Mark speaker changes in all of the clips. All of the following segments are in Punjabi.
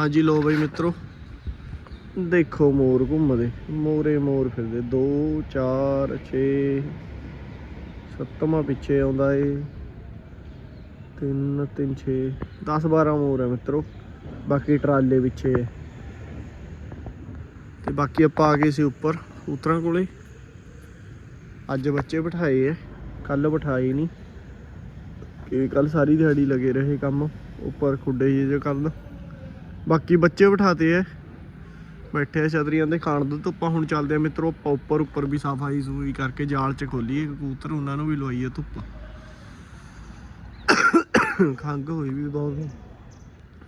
Speaker 1: ਹਾਂਜੀ ਲੋ ਬਈ ਮਿੱਤਰੋ। ਦੇਖੋ ਮੋਰ ਘੁੰਮਦੇ। ਮੋਰੇ ਮੋਰ ਫਿਰਦੇ। 2 4 6 ਸੱਤਵਾਂ ਪਿੱਛੇ ਆਉਂਦਾ ਏ। 3 3 6 10 12 ਮੋਰ ਹੈ ਮਿੱਤਰੋ। ਬਾਕੀ ਟਰਾਲੇ ਪਿੱਛੇ ਹੈ ਤੇ ਬਾਕੀ ਆਪਾਂ ਆ ਗਏ ਸੀ ਉੱਪਰ ਉਤਰਾਂ ਕੋਲੇ। ਅੱਜ ਬੱਚੇ ਬਿਠਾਏ ਐ ਕੱਲ ਬਿਠਾਏ ਨਹੀਂ। ਕਿ ਕੱਲ ਸਾਰੀ ਦਿਹਾੜੀ ਲੱਗੇ ਰਹੇ ਕੰਮ। ਉੱਪਰ ਖੁੱਡੇ ਜਿਹੇ ਕਰਨ। ਬਾਕੀ ਬੱਚੇ ਬਿਠਾਤੇ ਐ। ਬੈਠੇ ਆ ਛਤਰੀਆਂ ਦੇ ਖਾਣ ਦੇ ਧੁੱਪਾਂ ਹੁਣ ਚੱਲਦੇ ਆ ਮਿੱਤਰੋ, ਆਪਾਂ ਉੱਪਰ ਉੱਪਰ ਵੀ ਸਫ਼ਾਈ ਸੂਈ ਕਰਕੇ ਜਾਲ ਚ ਖੋਲੀਏ। ਕਬੂਤਰ ਉਹਨਾਂ ਨੂੰ ਵੀ ਲਵਾਈਏ ਧੁੱਪ। ਖੰਗ ਹੋਈ ਵੀ ਬਹੁਤ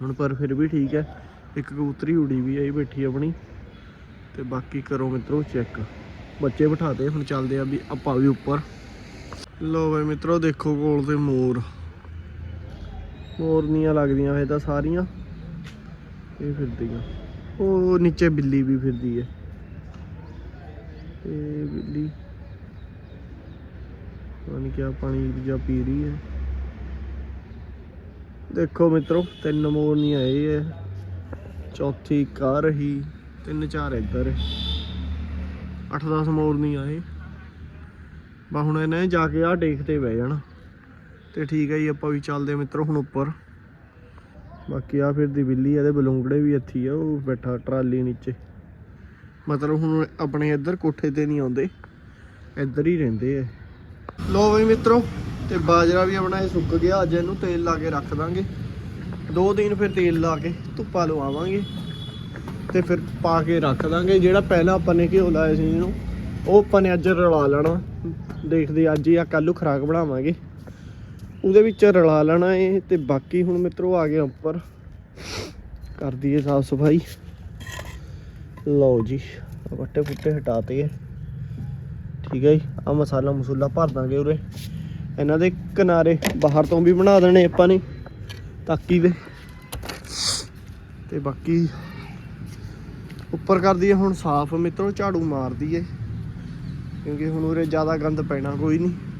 Speaker 1: ਹੁਣ ਪਰ ਫਿਰ ਵੀ ਠੀਕ ਹੈ ਇੱਕ ਕਬੂਤਰੀ ਉੜੀ ਵੀ ਆਈ ਬੈਠੀ ਆਪਣੀ। ਤੇ ਬਾਕੀ ਕਰੋ ਮਿੱਤਰੋ ਚੈੱਕ। ਬੱਚੇ ਬਿਠਾਤੇ, ਹੁਣ ਚੱਲਦੇ ਆ ਵੀ ਆਪਾਂ ਵੀ ਉੱਪਰ। ਲੋ ਬਈ ਮਿੱਤਰੋ, ਦੇਖੋ ਕੋਲ ਤੇ ਮੋਰ। ਮੋਰਨੀਆਂ ਲੱਗਦੀਆਂ ਇਹ ਤਾਂ ਸਾਰੀਆਂ। ਇਹ ਫਿਰਦੀਆਂ ਉਹ ਨੀਚੇ ਬਿੱਲੀ ਵੀ ਫਿਰਦੀ ਹੈ ਇਹ ਬਿੱਲੀ। ਪਤਾ ਕਿਆ ਪਾਣੀ ਜਾਂ ਪੀ ਰਹੀ ਹੈ ਦੇਖੋ ਮਿੱਤਰੋ, ਤਿੰਨ ਮੋਰਨੀਆਂ ਇਹ ਹੈ ਚੌਥੀ ਕਰ ਰਹੀ, ਤਿੰਨ ਚਾਰ ਇੱਧਰ। ਹੈ 8-10 ਮੋਰਨੀਆਂ ਇਹ ਬਾ ਹੁਣ ਇਹਨੇ ਜਾ ਕੇ ਆ ਤੇ ਬਹਿ ਜਾਣਾ। ਤੇ ਠੀਕ ਹੈ ਜੀ, ਆਪਾਂ ਵੀ ਚੱਲਦੇ ਹਾਂ ਮਿੱਤਰੋ ਹੁਣ ਉੱਪਰ। ਬਾਕੀ ਆ ਫਿਰ ਦੀ ਆ, ਇਹਦੇ ਬਲੂੰਗੜੇ ਵੀ ਇੱਥੇ ਆ, ਉਹ ਬੈਠਾ ਟਰਾਲੀ ਨੀਚੇ। ਮਤਲਬ ਹੁਣ ਆਪਣੇ ਇੱਧਰ ਕੋਠੇ ਤੇ ਨਹੀਂ ਆਉਂਦੇ, ਇੱਧਰ ਹੀ ਰਹਿੰਦੇ ਆ। ਲੋ ਬਈ ਮਿੱਤਰੋ, ਤੇ ਬਾਜਰਾ ਵੀ ਆਪਣਾ ਇਹ ਸੁੱਕ ਗਿਆ, ਅੱਜ ਇਹਨੂੰ ਤੇਲ ਲਾ ਕੇ ਰੱਖ ਦਾਂਗੇ। ਦੋ ਦਿਨ ਫਿਰ ਤੇਲ ਲਾ ਕੇ ਧੁੱਪਾ ਲਵਾਵਾਂਗੇ, ਤੇ ਫਿਰ ਪਾ ਕੇ ਰੱਖ ਦਾਂਗੇ। ਜਿਹੜਾ ਪਹਿਲਾਂ ਆਪਾਂ ਨੇ ਘਿਓ ਲਾਇਆ ਸੀ ਇਹਨੂੰ, ਉਹ ਆਪਾਂ ਨੇ ਅੱਜ ਰਲਾ ਲੈਣਾ। ਦੇਖਦੇ ਅੱਜ ਜਾਂ ਕੱਲ੍ਹ ਨੂੰ ਖਰਾਕ ਬਣਾਵਾਂਗੇ। ਉਹਦੇ ਵਿੱਚ ਰਲਾ ਲੈਣਾ ਏ ਤੇ ਬਾਕੀ ਹੁਣ ਮਿੱਤਰੋ ਆ ਗਏ ਉੱਪਰ। ਕਰ ਦਈਏ ਸਾਫ਼ ਸਫ਼ਾਈ। ਲਓ ਜੀ, ਆਹ ਵੱਟੇ ਫੁੱਟੇ ਹਟਾਤੇ ਠੀਕ ਹੈ ਜੀ ਆ ਮਸਾਲਾ ਮਸੂਲਾ ਭਰ ਦਾਂਗੇ ਉਰੇ। ਇਹਨਾਂ ਦੇ ਕਿਨਾਰੇ ਬਾਹਰ ਤੋਂ ਵੀ ਬਣਾ ਦੇਣੇ ਆਪਾਂ ਨੇ, ਤਾਕੀ ਦੇ। ਤੇ ਬਾਕੀ ਉੱਪਰ ਕਰ ਦਈਏ ਹੁਣ ਸਾਫ਼। ਮਿੱਤਰੋ ਝਾੜੂ ਮਾਰ ਦਈਏ, ਕਿਉਂਕਿ ਹੁਣ ਉਰੇ ਜ਼ਿਆਦਾ ਗੰਦ ਪੈਣਾ ਕੋਈ ਨਹੀਂ।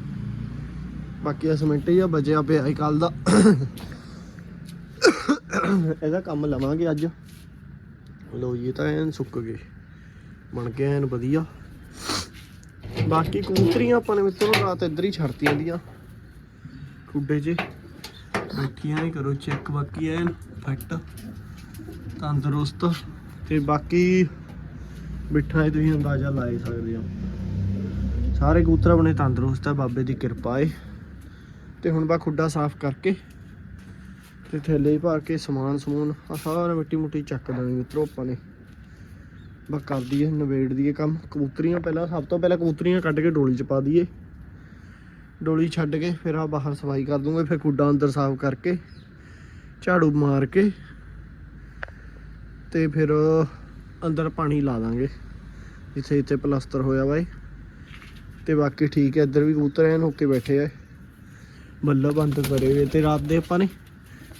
Speaker 1: ਬਾਕੀ ਆ ਸਿਮੈਂਟ ਜਿਹਾ ਬਚਿਆ ਪਿਆ ਹੈ ਕੱਲ ਦਾ। ਇਹਦਾ ਕੰਮ ਲਵਾਂਗੇ ਅੱਜ। ਲੋ ਜੀ ਤਾਂ ਐਨ ਸੁੱਕ ਗਏ। ਬਣ ਕੇ ਐਨ ਵਧੀਆ। ਬਾਕੀ ਕਬੂਤਰੀਆਂ ਆਪਾਂ ਨੇ ਮਿੱਤਰੋ, ਰਾਤ ਇੱਧਰ ਹੀ ਛੱਡਤੀਆਂ ਦੀਆਂ। ਖੁੱਡੇ 'ਚ ਬੈਠੀਆਂ ਹੀ ਕਰੋ ਚੈੱਕ ਬਾਕੀ ਐਨ ਫਿੱਟ ਤੰਦਰੁਸਤ। ਤੇ ਬਾਕੀ ਬਿਠਾ ਤੁਸੀਂ ਅੰਦਾਜ਼ਾ ਲਾ ਸਕਦੇ ਹੋ। ਸਾਰੇ ਕਬੂਤਰ ਆਪਣੇ ਤੰਦਰੁਸਤ ਹੈ ਬਾਬੇ ਦੀ ਕਿਰਪਾ ਏ। ਤੇ ਹੁਣ ਬਾ ਖੁੱਡਾ ਸਾਫ਼ ਕਰਕੇ ਤੇ ਥੈਲੇ ਭਰ ਕੇ ਸਮਾਨ ਸਮੂਨ ਆ ਸਾਰਾ ਮਿੱਟੀ ਮੁੱਟੀ ਚੱਕ ਦੇਣੀ ਮਿੱਤਰੋ ਆਪਾਂ ਨੇ। ਬਾ ਕਰ ਦਈਏ ਨਵੇੜ ਦਈਏ ਕੰਮ। ਕਬੂਤਰੀਆਂ ਪਹਿਲਾਂ, ਸਭ ਤੋਂ ਪਹਿਲਾਂ ਕਬੂਤਰੀਆਂ ਕੱਢ ਕੇ ਡੋਲੀ 'ਚ ਪਾ ਦਈਏ। ਡੋਲੀ ਛੱਡ ਕੇ ਫਿਰ ਆ ਬਾਹਰ ਸਫ਼ਾਈ ਕਰ ਦੂੰਗੇ, ਫਿਰ ਖੁੱਡਾ ਅੰਦਰ ਸਾਫ਼ ਕਰਕੇ, ਝਾੜੂ ਮਾਰ ਕੇ ਤੇ ਫਿਰ ਅੰਦਰ ਪਾਣੀ ਲਾ ਦਾਂਗੇ ਜਿੱਥੇ ਇੱਥੇ ਪਲਸਤਰ ਹੋਇਆ ਵਾ ਇਹ ਤੇ ਬਾਕੀ ਠੀਕ ਹੈ, ਇੱਧਰ ਵੀ ਕਬੂਤਰ ਐਨ ਹੋ ਕੇ ਬੈਠੇ ਆ। ਬੱਲਾ ਬੰਦ ਕਰੇ ਹੋਏ ਤੇ ਰਾਤ ਦੇ ਆਪਾਂ ਨੇ।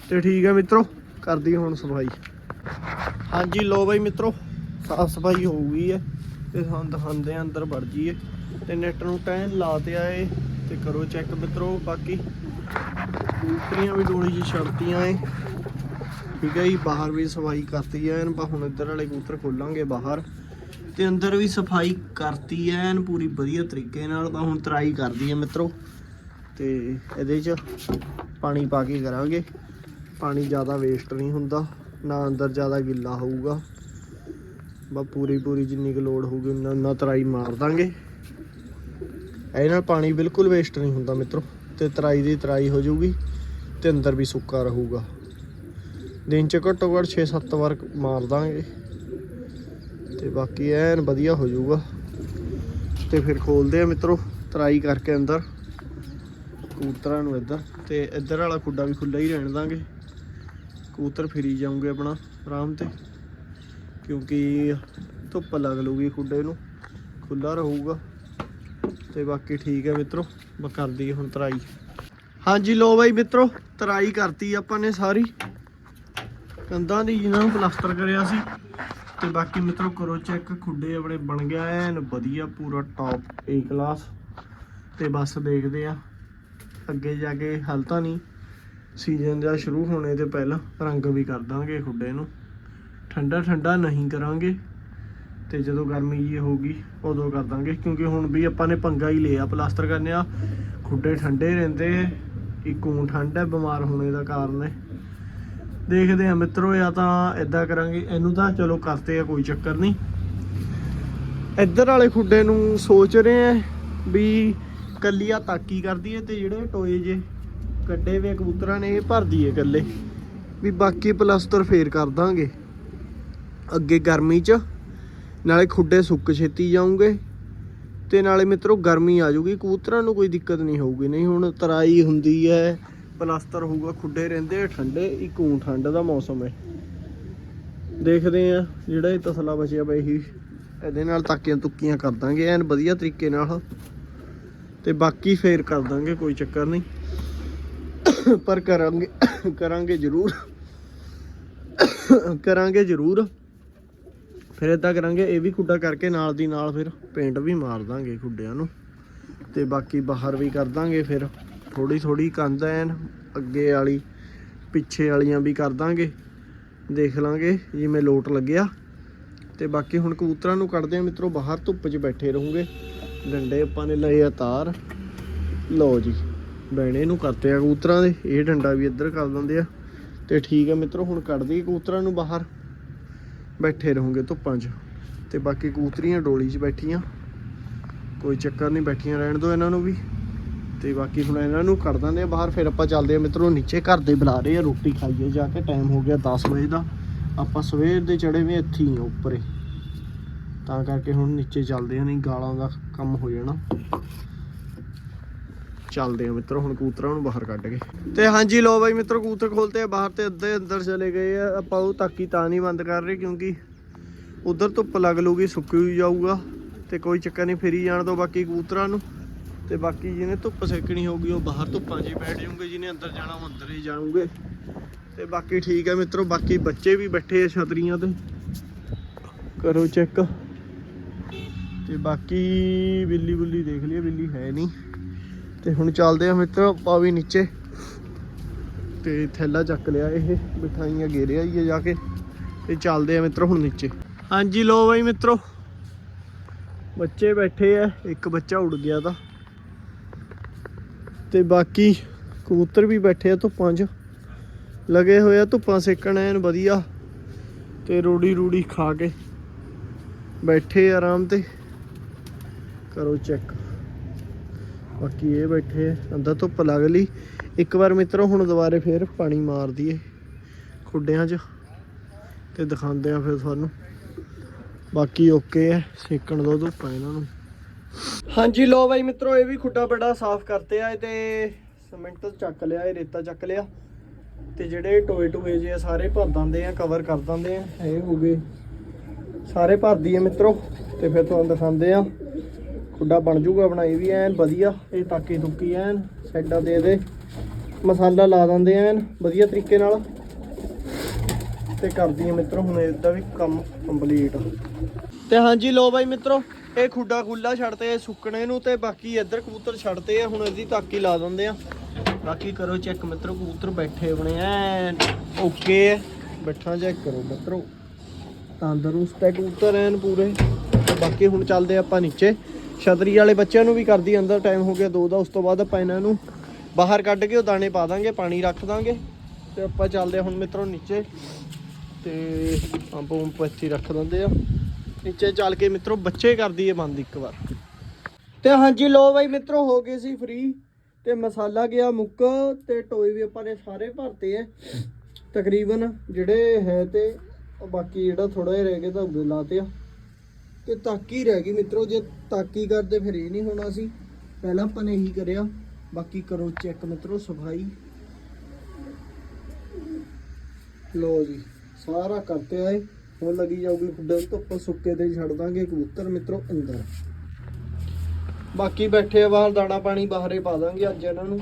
Speaker 1: ਤੇ ਠੀਕ ਹੈ ਮਿੱਤਰੋ, ਕਰਦੀ ਹੁਣ ਸਫ਼ਾਈ। ਹਾਂਜੀ ਲੋ ਬਾਈ ਮਿੱਤਰੋ, ਸਾਫ਼ ਸਫ਼ਾਈ ਹੋ ਗਈ ਹੈ ਤੇ ਸਾਨੂੰ ਦਿਖਾਉਂਦੇ ਆ ਅੰਦਰ ਵੜ ਜੀਏ ਤੇ ਨੈਟ ਨੂੰ ਟੈਨ ਲਾ ਤੇ ਆਏ ਤੇ ਕਰੋ ਚੈੱਕ ਮਿੱਤਰੋ, ਬਾਕੀ ਕੂਤਰੀਆਂ ਵੀ ਡੋਲੀ ਜੀ ਛੜਤੀਆਂ ਏ। ਠੀਕ ਹੈ ਜੀ, ਬਾਹਰ ਵੀ ਸਫ਼ਾਈ ਕਰਤੀ ਐਨ ਬਾ ਹੁਣ ਇੱਧਰ ਵਾਲੇ ਕੂਤਰ ਖੋਲਾਂਗੇ ਬਾਹਰ। ਤੇ ਅੰਦਰ ਵੀ ਸਫ਼ਾਈ ਕਰਤੀ ਐਨ ਪੂਰੀ ਵਧੀਆ ਤਰੀਕੇ ਨਾਲ, ਤਾਂ ਹੁਣ ਤਰਾਈ ਕਰਦੀ ਹੈ ਮਿੱਤਰੋ। ਤੇ ਇਹਦੇ 'ਚ ਪਾਣੀ ਪਾ ਕੇ ਕਰਾਂਗੇ। ਪਾਣੀ ਜ਼ਿਆਦਾ ਵੇਸਟ ਨਹੀਂ ਹੁੰਦਾ, ਨਾ ਅੰਦਰ ਜ਼ਿਆਦਾ ਗਿੱਲਾ ਹੋਊਗਾ। ਬਸ ਪੂਰੀ ਪੂਰੀ ਜਿੰਨੀ ਕੁ ਲੋੜ ਹੋਊਗੀ, ਉਨਾ ਉਨਾ ਤਰਾਈ ਮਾਰ ਦਾਂਗੇ। ਇਹ ਨਾਲ ਪਾਣੀ ਬਿਲਕੁਲ ਵੇਸਟ ਨਹੀਂ ਹੁੰਦਾ ਮਿੱਤਰੋ, ਤੇ ਤਰਾਈ ਦੀ ਤਰਾਈ ਹੋ ਜਾਊਗੀ ਤੇ ਅੰਦਰ ਵੀ ਸੁੱਕਾ ਰਹੂਗਾ। ਦਿਨ ਚ ਘੱਟੋ ਘੱਟ 6-7 ਵਾਰ ਮਾਰ ਦਾਂਗੇ। ਤੇ ਬਾਕੀ ਐਨ ਵਧੀਆ ਹੋ ਜਾਊਗਾ। ਤੇ ਫਿਰ ਖੋਲਦੇ ਆ ਮਿੱਤਰੋ, ਤਰਾਈ ਕਰਕੇ ਅੰਦਰ। ਕਬੂਤਰਾਂ ਨੂੰ ਇੱਧਰ। ਤੇ ਇੱਧਰ ਵਾਲਾ ਖੁੱਡਾ ਵੀ ਖੁੱਲਾ ਹੀ ਰਹਿਣ ਦਾਂਗੇ। ਕਬੂਤਰ ਫਿਰੀ ਜਾਉਂਗੇ ਆਪਣਾ ਆਰਾਮ ਤੇ। ਕਿਉਂਕਿ ਧੁੱਪ ਲੱਗ ਲੂਗੀ ਖੁੱਡੇ ਨੂੰ। ਖੁੱਲਾ ਰਹੂਗਾ। ਤੇ ਬਾਕੀ ਠੀਕ ਹੈ ਮਿੱਤਰੋ। ਮੈਂ ਕਰਦੀ ਹੁਣ ਤਰਾਈ। ਹਾਂਜੀ ਲੋ ਬਾਈ ਮਿੱਤਰੋ, ਤਰਾਈ ਕਰਤੀ ਆਪਾਂ ਨੇ ਸਾਰੀ। ਕੰਧਾਂ ਦੀ ਜਿਹਨਾਂ ਨੂੰ ਪਲਾਸਟਰ ਕਰਿਆ ਸੀ। ਤੇ ਬਾਕੀ ਮਿੱਤਰੋ, ਕਰੋ ਚੈੱਕ, ਖੁੱਡੇ ਆਪਣੇ ਬਣ ਗਿਆ ਐਨ। ਵਧੀਆ, ਪੂਰਾ ਟੌਪ ਏ ਕਲਾਸ ਤੇ ਬਸ ਦੇਖਦੇ ਆ ਅੱਗੇ ਜਾ ਕੇ ਹਲ ਤਾਂ ਨਹੀਂ। ਸੀਜ਼ਨ ਦਾ ਸ਼ੁਰੂ ਹੋਣੇ ਤੇ ਪਹਿਲਾਂ ਰੰਗ ਵੀ ਕਰ ਦਾਂਗੇ ਖੁੱਡੇ ਨੂੰ। ਠੰਡਾ ਠੰਡਾ ਨਹੀਂ ਕਰਾਂਗੇ। ਤੇ ਜਦੋਂ ਗਰਮੀ ਜੀ ਹੋਊਗੀ, ਉਦੋਂ ਕਰ ਦਾਂਗੇ। ਕਿਉਂਕਿ ਹੁਣ ਵੀ ਆਪਾਂ ਨੇ ਪੰਗਾ ਹੀ ਲਿਆ, ਪਲਾਸਟਰ ਕਰਨੇ ਆ। ਖੁੱਡੇ ਠੰਡੇ ਰਹਿੰਦੇ ਇੱਕ ਊਂ ਠੰਡ ਹੈ ਬਿਮਾਰ ਹੋਣੇ ਦਾ ਕਾਰਨ ਹੈ ਦੇਖਦੇ ਆ ਮਿੱਤਰੋ, ਜਾਂ ਤਾਂ ਇਦਾਂ ਕਰਾਂਗੇ। ਇਹਨੂੰ ਤਾਂ ਚਲੋ ਕਰਤੇ ਆ, ਕੋਈ ਚੱਕਰ ਨਹੀਂ। ਇੱਧਰ ਵਾਲੇ ਖੁੱਡੇ ਨੂੰ ਸੋਚ ਰਹੇ ਆ ਵੀ ਕੱਲੀਆ ਤਾਕੀ ਕਰਦੀ ਹੈ ਤੇ ਜਿਹੜੇ ਟੋਏ ਜੇ ਕੱਡੇ ਵੇ ਕਬੂਤਰਾਂ ਨੇ, ਇਹ ਭਰ ਦਈਏ ਇਕੱਲੇ। ਵੀ ਬਾਕੀ ਪਲਸਤਰ ਫੇਰ ਕਰ ਦਾਂਗੇ। ਅੱਗੇ ਗਰਮੀ 'ਚ, ਨਾਲੇ ਖੁੱਡੇ ਸੁੱਕ ਛੇਤੀ ਜਾਉਂਗੇ ਤੇ ਨਾਲੇ ਮਿੱਤਰੋ, ਗਰਮੀ ਆ ਜਾਊਗੀ ਕਬੂਤਰਾਂ ਨੂੰ ਕੋਈ ਦਿੱਕਤ ਨਹੀਂ ਹੋਊਗੀ। ਨਹੀਂ, ਹੁਣ ਤਰਾਈ ਹੁੰਦੀ ਹੈ ਪਲਾਸਟਰ ਹੋਊਗਾ, ਖੁੱਡੇ ਰਹਿੰਦੇ ਠੰਡੇ, ਇੱਕ ਊਂ ਠੰਡ ਦਾ ਮੌਸਮ ਹੈ ਦੇਖਦੇ ਆ, ਜਿਹੜਾ ਇਹ ਤਸਲਾ ਬਚਿਆ ਬਈ ਇਹੀ। ਇਹਦੇ ਨਾਲ ਤਾਕੀਆਂ ਤੁੱਕੀਆਂ ਕਰ ਦਾਂਗੇ, ਐਨ ਵਧੀਆ ਤਰੀਕੇ ਨਾਲ। ਤੇ ਬਾਕੀ ਫੇਰ ਕਰ ਦਾਂਗੇ, ਕੋਈ ਚੱਕਰ ਨਹੀਂ। ਪਰ ਕਰਾਂਗੇ ਕਰਾਂਗੇ ਜ਼ਰੂਰ। ਕਰਾਂਗੇ ਜ਼ਰੂਰ। ਫਿਰ ਇਦਾਂ ਕਰਾਂਗੇ, ਇਹ ਵੀ ਖੁੱਡਾ ਕਰਕੇ ਨਾਲ ਦੀ ਨਾਲ ਫਿਰ ਪੇਂਟ ਵੀ ਮਾਰ ਦਾਂਗੇ ਖੁੱਡਿਆਂ ਨੂੰ। ਤੇ ਬਾਕੀ ਬਾਹਰ ਵੀ ਕਰ ਦਾਂਗੇ ਫਿਰ। ਥੋੜੀ ਥੋੜੀ ਕੰਧ ਐਨ, ਅੱਗੇ ਵਾਲੀ, ਪਿੱਛੇ ਵਾਲੀਆਂ ਵੀ ਕਰ ਦਾਂਗੇ। ਦੇਖ ਲਾਂਗੇ, ਜਿਵੇਂ ਲੋਟ ਲੱਗਿਆ। ਤੇ ਬਾਕੀ ਹੁਣ ਕਬੂਤਰਾਂ ਨੂੰ ਕੱਢਦੇ ਆ ਮਿੱਤਰੋ, ਬਾਹਰ ਧੁੱਪ 'ਚ ਬੈਠੇ ਰਹੋਗੇ। ਡੰਡੇ ਆਪਾਂ ਨੇ ਲਏ ਆ ਤਾਰ। ਲਓ ਜੀ, ਬੈਣੇ ਨੂੰ ਕਰਤੇ ਆ ਕਬੂਤਰਾਂ ਦੇ। ਇਹ ਡੰਡਾ ਵੀ ਇੱਧਰ ਕਰ ਦਿੰਦੇ ਆ। ਤੇ ਠੀਕ ਹੈ ਮਿੱਤਰੋ, ਹੁਣ ਕੱਢ ਦਈਏ ਕਬੂਤਰਾਂ ਨੂੰ ਬਾਹਰ। ਬੈਠੇ ਰਹੋਗੇ ਧੁੱਪਾਂ 'ਚ। ਤੇ ਬਾਕੀ ਕਬੂਤਰੀਆਂ ਡੋਲੀ 'ਚ ਬੈਠੀਆਂ। ਕੋਈ ਚੱਕਰ ਨਹੀਂ, ਬੈਠੀਆਂ ਰਹਿਣ ਦਿਓ ਇਹਨਾਂ ਨੂੰ ਵੀ। ਤੇ ਬਾਕੀ ਹੁਣ ਇਹਨਾਂ ਨੂੰ ਕੱਢ ਦਿੰਦੇ ਆ ਬਾਹਰ। ਫਿਰ ਆਪਾਂ ਚੱਲਦੇ ਆ ਮਿੱਤਰੋ, ਨੀਚੇ ਘਰ ਦੇ ਬੁਲਾ ਰਹੇ ਆ। ਰੋਟੀ ਖਾਈਏ ਜਾ ਕੇ। ਟਾਈਮ ਹੋ ਗਿਆ 10 ਵਜੇ ਦਾ। ਆਪਾਂ ਸਵੇਰ ਦੇ ਚੜੇ ਵੀ ਇੱਥੇ ਹੀ ਆ, ਉੱਪਰੇ ਤਾਂ ਕਰਕੇ ਹੁਣ ਨੀਚੇ ਚੱਲਦੇ ਆ ਨਹੀਂ ਗਾਲਾਂ ਦਾ ਕੰਮ ਹੋ ਜਾਣਾ। ਚੱਲਦੇ ਆ ਮਿੱਤਰੋ, ਹੁਣ ਕਬੂਤਰਾਂ ਨੂੰ ਬਾਹਰ ਕੱਢ ਕੇ। ਤੇ ਹਾਂਜੀ ਲੋ ਬਾਈ ਮਿੱਤਰੋ, ਕਬੂਤਰ ਖੋਲਤੇ ਆ, ਬਾਹਰ ਤੇ ਅੱਧੇ ਅੰਦਰ ਚਲੇ ਗਏ ਆ। ਆਪਾਂ ਉਹ ਤਾਕੀ ਤਾਂ ਨਹੀਂ ਬੰਦ ਕਰ ਰਹੇ ਕਿਉਂਕਿ ਉਧਰ ਧੁੱਪ ਲੱਗ ਲੂਗੀ, ਸੁੱਕੀ ਜਾਊਗਾ। ਤੇ ਕੋਈ ਚੱਕਰ ਨਹੀਂ, ਫੇਰੀ ਜਾਣ ਤੋਂ ਬਾਕੀ ਕਬੂਤਰਾਂ ਨੂੰ। ਤੇ ਬਾਕੀ ਜਿਹਨੇ ਧੁੱਪ ਸੇਕਣੀ ਹੋਊਗੀ, ਉਹ ਬਾਹਰ ਧੁੱਪਾਂ 'ਚ ਹੀ ਬੈਠ ਜਾਊਗੇ, ਜਿਹਨੇ ਅੰਦਰ ਜਾਣਾ ਉਹ ਅੰਦਰ ਹੀ ਜਾਊਗੇ। ਤੇ ਬਾਕੀ ਠੀਕ ਹੈ ਮਿੱਤਰੋ, ਬਾਕੀ ਬੱਚੇ ਵੀ ਬੈਠੇ ਆ ਛਤਰੀਆਂ ਤੇ। ਕਰੋ ਚੈੱਕ। ਤੇ ਬਾਕੀ ਬਿੱਲੀ ਬੁੱਲੀ ਦੇਖ ਲਈਏ, ਬਿੱਲੀ ਹੈ ਨਹੀਂ। ਤੇ ਹੁਣ ਚੱਲਦੇ ਆ ਮਿੱਤਰੋ ਆਪਾਂ ਵੀ ਨੀਚੇ। ਤੇ ਥੈਲਾ ਚੱਕ ਲਿਆ ਇਹ, ਮਿਠਾਈਆਂ ਗੇਰੇ ਆਈਏ ਜਾ ਕੇ। ਤੇ ਚੱਲਦੇ ਆ ਮਿੱਤਰੋ ਹੁਣ ਨੀਚੇ। ਹਾਂਜੀ ਲੋ ਬਾਈ ਮਿੱਤਰੋ। ਬੱਚੇ ਬੈਠੇ ਆ, ਇੱਕ ਬੱਚਾ ਉੜ ਗਿਆ ਤਾਂ। ਤੇ ਬਾਕੀ ਕਬੂਤਰ ਵੀ ਬੈਠੇ ਆ ਧੁੱਪਾਂ 'ਚ। ਲਗੇ ਹੋਏ ਆ ਧੁੱਪਾਂ ਸੇਕਣ, ਐਨ ਵਧੀਆ। ਤੇ ਰੋੜੀ ਰੂੜੀ ਖਾ ਕੇ ਬੈਠੇ ਆਰਾਮ ਤੇ। ਕਰੋ ਚੈੱਕ। ਬਾਕੀ ਇਹ ਬੈਠੇ ਅੰਦਰ ਧੁੱਪ ਲੱਗ ਲਈ। ਇੱਕ ਵਾਰ ਮਿੱਤਰੋ, ਹੁਣ ਦੁਬਾਰੇ ਫੇਰ ਪਾਣੀ ਮਾਰ ਦਈਏ ਖੁੱਡਿਆਂ 'ਚ ਤੇ ਦਿਖਾਉਂਦੇ ਆ ਫਿਰ ਤੁਹਾਨੂੰ। ਬਾਕੀ ਓਕੇ ਹੈ ਸੇਕਣ ਦੋ ਧੁੱਪ ਇਹਨਾਂ ਨੂੰ। ਹਾਂਜੀ ਲੋ ਬਾਈ ਮਿੱਤਰੋ, ਇਹ ਵੀ ਖੁੱਡਾ ਬੜਾ ਸਾਫ਼ ਕਰਤੇ ਆ। ਤੇ ਸਿਮੈਂਟ ਚੱਕ ਲਿਆ, ਇਹ ਰੇਤਾ ਚੱਕ ਲਿਆ। ਤੇ ਜਿਹੜੇ ਟੋਏ ਟੋਏ ਜੇ ਆ, ਸਾਰੇ ਭਰ ਦਿੰਦੇ ਆ ਕਵਰ ਕਰ ਦਿੰਦੇ ਆ। ਇਹ ਹੋ ਗਏ। ਸਾਰੇ ਭਰ ਦਈਏ ਮਿੱਤਰੋ, ਤੇ ਫਿਰ ਤੁਹਾਨੂੰ ਦਿਖਾਉਂਦੇ ਆ। ਖੁੱਡਾ ਬਣ ਜੂਗਾ ਬਣਾਈ ਵੀ ਐਨ, ਵਧੀਆ। ਇਹ ਤਾਕੇ ਤੁੱਕੀ ਐਨ ਸਾਈਡਾਂ 'ਤੇ ਦੇ ਮਸਾਲਾ ਲਾ ਦਿੰਦੇ ਐਨ, ਵਧੀਆ ਤਰੀਕੇ ਨਾਲ। ਤੇ ਕਰਦੀ ਆ ਮਿੱਤਰੋ, ਹੁਣ ਇਹਦਾ ਵੀ ਕੰਮ ਕੰਪਲੀਟ ਤੇ ਹਾਂਜੀ ਲੋ ਬਾਈ ਮਿੱਤਰੋ, ਇਹ ਖੁੱਡਾ ਖੁੱਲਾ ਛੱਡਤੇ ਆ ਸੁੱਕਣੇ ਨੂੰ ਤੇ ਬਾਕੀ ਇੱਧਰ ਕਬੂਤਰ ਛੱਡਤੇ ਆ, ਹੁਣ ਇਹਦੀ ਤਾਕੀ ਲਾ ਦਿੰਦੇ ਆ। ਬਾਕੀ ਕਰੋ ਚੈੱਕ ਮਿੱਤਰੋ, ਕਬੂਤਰ ਬੈਠੇ ਬਣੇ ਐਨ। ਓਕੇ ਹੈ ਬੈਠਾ ਚੈੱਕ ਕਰੋ ਮਿੱਤਰੋ। ਤੰਦਰੁਸਤ ਹੈ ਕਬੂਤਰ ਐਨ ਪੂਰੇ। ਬਾਕੀ ਹੁਣ ਚੱਲਦੇ ਆਪਾਂ ਨੀਚੇ। ਛਤਰੀ ਵਾਲੇ ਬੱਚਿਆਂ ਨੂੰ ਵੀ ਕਰਦੀ ਅੰਦਰ ਟਾਈਮ ਹੋ ਗਿਆ ਦੋ ਦਾ, ਉਸ ਤੋਂ ਬਾਅਦ ਆਪਾਂ ਇਹਨਾਂ ਨੂੰ ਬਾਹਰ ਕੱਢ ਕੇ ਉਹ ਦਾਣੇ ਪਾ ਦਾਂਗੇ, ਪਾਣੀ ਰੱਖ ਦਾਂਗੇ ਤੇ ਆਪਾਂ ਚੱਲਦੇ ਹਾਂ ਹੁਣ ਮਿੱਤਰੋ ਨੀਚੇ ਤੇ ਪੰਪ ਪੰਪ ਇੱਥੇ ਰੱਖ ਦਿੰਦੇ ਆ। ਨੀਚੇ ਚੱਲ ਕੇ ਮਿੱਤਰੋ ਬੱਚੇ ਕਰਦੀ ਏ ਬੰਦ ਇੱਕ ਵਾਰ। ਤੇ ਹਾਂਜੀ ਲੋ ਬਾਈ ਮਿੱਤਰੋ ਹੋ ਗਏ ਸੀ ਫ੍ਰੀ ਤੇ ਮਸਾਲਾ ਗਿਆ ਮੁੱਕ ਤੇ ਟੋਏ ਵੀ ਆਪਾਂ ਨੇ ਸਾਰੇ ਭਰਤੇ ਐ ਤਕਰੀਬਨ ਜਿਹੜੇ ਹੈ ਤੇ ਬਾਕੀ ਜਿਹੜਾ ਥੋੜਾ ਜਿਹਾ ਰਹਿ ਗਿਆ ਤਾਂ ਉਹ ਲਾਤੇ ਆ। ਤੇ ਤਾਕੀ ਰਹਿ ਗਈ ਮਿੱਤਰੋ, ਜੇ ਤਾਕੀ ਕਰਦੇ ਫਿਰ ਇਹ ਨਹੀਂ ਹੋਣਾ ਸੀ। ਪਹਿਲਾਂ ਆਪਾਂ ਨੇ ਇਹੀ ਕਰਿਆ, ਬਾਕੀ ਕਰੋ ਚੈੱਕ ਮਿੱਤਰੋ ਸਫ਼ਾਈ। ਲੋ ਜੀ, ਸਾਰਾ ਕਰਤੇ ਆਏ, ਹੁਣ ਲੱਗੀ ਜਾਊਗੀ ਖੁੱਡੇ ਨੂੰ ਧੁੱਪ ਸੁੱਕੇ ਤੇ ਛੱਡ ਦਾਂਗੇ ਕਬੂਤਰ ਮਿੱਤਰੋ ਅੰਦਰ। ਬਾਕੀ ਬੈਠੇ ਆ, ਬਾਹਰ ਦਾਣਾ ਪਾਣੀ ਬਾਹਰੇ ਪਾ ਦਾਂਗੇ ਅੱਜ ਇਹਨਾਂ ਨੂੰ।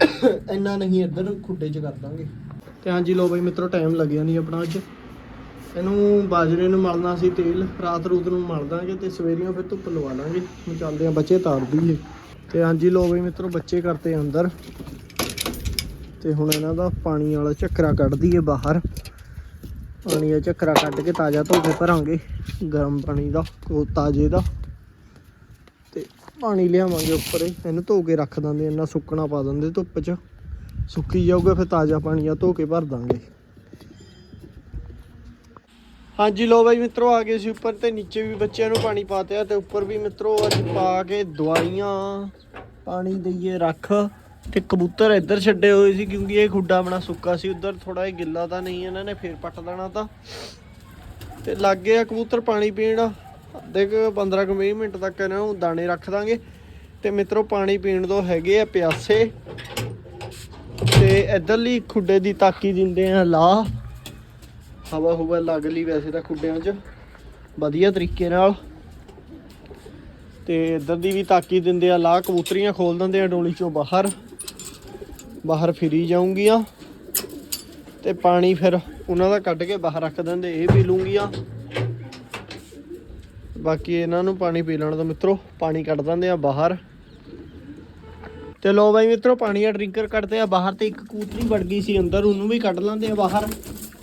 Speaker 1: ਇੰਨਾ ਨਹੀਂ, ਇੱਧਰ ਖੁੱਡੇ 'ਚ ਕਰ ਦਾਂਗੇ। ਤੇ ਹਾਂਜੀ ਲੋ ਬਈ ਮਿੱਤਰੋ ਟਾਈਮ ਲੱਗਿਆ ਨਹੀਂ ਆਪਣਾ ਅੱਜ। ਇਹਨੂੰ ਬਾਜਰੇ ਨੂੰ ਮਲਣਾ ਸੀ ਤੇਲ, ਰਾਤ ਰੂਤ ਨੂੰ ਮਲ ਦਾਂਗੇ ਤੇ ਸਵੇਰੀਆਂ ਫਿਰ ਧੁੱਪ ਲਵਾ ਲਾਂਗੇ। ਹੁਣ ਚੱਲਦੇ ਆ ਬੱਚੇ ਤਾਰ ਦਈਏ। ਤੇ ਹਾਂਜੀ ਲੋ ਬਈ ਮਿੱਤਰੋ, ਬੱਚੇ ਕਰਤੇ ਅੰਦਰ। ਤੇ ਹੁਣ ਇਹਨਾਂ ਦਾ ਪਾਣੀ ਵਾਲਾ ਝੱਕਰਾ ਕੱਢ ਦਈਏ ਬਾਹਰ। ਪਾਣੀ ਦਾ ਝੱਕਰਾ ਕੱਢ ਕੇ ਤਾਜ਼ਾ ਧੋ ਕੇ ਭਰਾਂਗੇ, ਗਰਮ ਪਾਣੀ ਦਾ, ਉਹ ਤਾਜ਼ੇ ਦਾ। ਤੇ ਪਾਣੀ ਲਿਆਵਾਂਗੇ ਉੱਪਰ। ਇਹਨੂੰ ਧੋ ਕੇ ਰੱਖ ਦਿੰਦੇ ਇੰਨਾ ਸੁੱਕਣਾ ਪਾ ਦਿੰਦੇ ਧੁੱਪ 'ਚ। ਸੁੱਕੀ ਜਾਊਗਾ, ਫਿਰ ਤਾਜ਼ਾ ਪਾਣੀ ਆ, ਧੋ ਕੇ ਭਰ ਦਾਂਗੇ। ਹਾਂਜੀ ਲੋ ਬਾਈ ਮਿੱਤਰੋ, ਆ ਗਏ ਸੀ ਉੱਪਰ ਤੇ ਨੀਚੇ ਵੀ ਬੱਚਿਆਂ ਨੂੰ ਪਾਣੀ ਪਾਤਿਆ ਤੇ ਉੱਪਰ ਵੀ ਮਿੱਤਰੋ ਅੱਜ ਪਾ ਕੇ ਦਵਾਈਆਂ। ਪਾਣੀ ਦਈਏ ਰੱਖ ਤੇ ਕਬੂਤਰ ਇੱਧਰ ਛੱਡੇ ਹੋਏ ਸੀ ਕਿਉਂਕਿ ਇਹ ਖੁੱਡਾ ਆਪਣਾ ਸੁੱਕਾ ਸੀ, ਉੱਧਰ ਥੋੜਾ ਜਿਹਾ ਗਿੱਲਾ ਤਾਂ ਨਹੀਂ, ਇਹਨਾਂ ਨੇ ਫੇਰ ਪੱਟ ਦੇਣਾ ਤਾਂ। ਤੇ ਲੱਗ ਆ ਕਬੂਤਰ ਪਾਣੀ ਪੀਣ। ਅੱਧੇ ਕੁ 15 ਕੁ 20 ਮਿੰਟ ਤੱਕ ਇਹਨਾਂ ਨੂੰ ਦਾਣੇ ਰੱਖ ਦਾਂਗੇ। ਤੇ ਮਿੱਤਰੋ, ਪਾਣੀ ਪੀਣ ਤੋਂ ਹੈਗੇ ਆ ਪਿਆਸੇ। ਤੇ ਇਧਰਲੀ ਖੁੱਡੇ ਦੀ ਤਾਕੀ ਦਿੰਦੇ ਆ ਲਾ ਹਵਾ ਹੁਵਾ ਲੱਗ ਲਈ ਵੈਸੇ ਤਾਂ ਖੁੱਡਿਆਂ 'ਚ। ਵਧੀਆ ਤਰੀਕੇ ਨਾਲ। ਤੇ ਇਧਰ ਦੀ ਵੀ ਤਾਕੀ ਦਿੰਦੇ ਆ ਲਾ ਕਬੂਤਰੀਆਂ ਖੋਲ ਦਿੰਦੇ ਆ ਡੋਲੀ ਚੋਂ ਬਾਹਰ। ਬਾਹਰ ਫਿਰੀ ਜਾਊਂਗੀਆਂ। ਤੇ ਪਾਣੀ ਫਿਰ ਉਹਨਾਂ ਦਾ ਕੱਢ ਕੇ ਬਾਹਰ ਰੱਖ ਦਿੰਦੇ, ਇਹ ਪੀ ਲੂੰਗੀਆਂ। ਬਾਕੀ ਇਹਨਾਂ ਨੂੰ ਪਾਣੀ ਪੀ ਲੈਣ ਦੋ ਮਿੱਤਰੋ, ਪਾਣੀ ਕੱਢ ਦਿੰਦੇ ਆ ਬਾਹਰ। ਤੇ ਲੋ ਬਾਈ ਮਿੱਤਰੋ, ਪਾਣੀ ਦਾ ਡਰਿੰਕਰ ਕੱਢਦੇ ਆ ਬਾਹਰ ਤੇ ਇੱਕ ਕਬੂਤਰੀ ਵੜ ਗਈ ਸੀ ਅੰਦਰ, ਉਹਨੂੰ ਵੀ ਕੱਢ ਲੈਂਦੇ ਆ ਬਾਹਰ।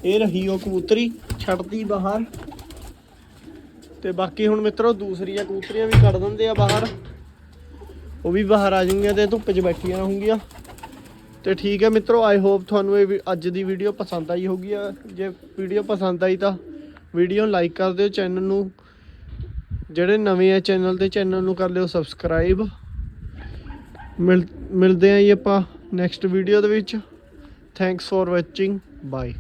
Speaker 1: ਇਹ ਰਹੀ ਉਹ ਕਬੂਤਰੀ, ਛੱਡਦੀ ਬਾਹਰ। ਤੇ ਬਾਕੀ ਹੁਣ ਮਿੱਤਰੋ, ਦੂਸਰੀਆਂ ਕਬੂਤਰੀਆਂ ਵੀ ਕੱਢ ਦਿੰਦੇ ਆ ਬਾਹਰ। ਉਹ ਵੀ ਬਾਹਰ ਆ ਜਾਣਗੀਆਂ ਤੇ ਧੁੱਪ 'ਚ ਬੈਠੀਆਂ ਰਹੂੰਗੀਆਂ ਤੇ ਠੀਕ ਹੈ ਮਿੱਤਰੋ ਆਈ ਹੋਪ ਤੁਹਾਨੂੰ ਇਹ ਵੀ- ਅੱਜ ਦੀ ਵੀਡੀਓ ਪਸੰਦ ਆਈ ਹੋਗੀ ਆ। ਜੇ ਵੀਡੀਓ ਪਸੰਦ ਆਈ ਤਾਂ ਵੀਡੀਓ ਲਾਈਕ ਕਰ ਦਿਓ ਚੈਨਲ ਨੂੰ। ਜਿਹੜੇ ਨਵੇਂ ਆ ਚੈਨਲ ਤੇ ਚੈਨਲ ਨੂੰ ਕਰ ਲਿਓ ਸਬਸਕ੍ਰਾਈਬ ਮਿਲ, ਮਿਲਦੇ ਆਂ ਜੀ ਆਪਾਂ ਨੈਕਸਟ ਵੀਡੀਓ ਦੇ ਵਿੱਚ। Thanks for watching bye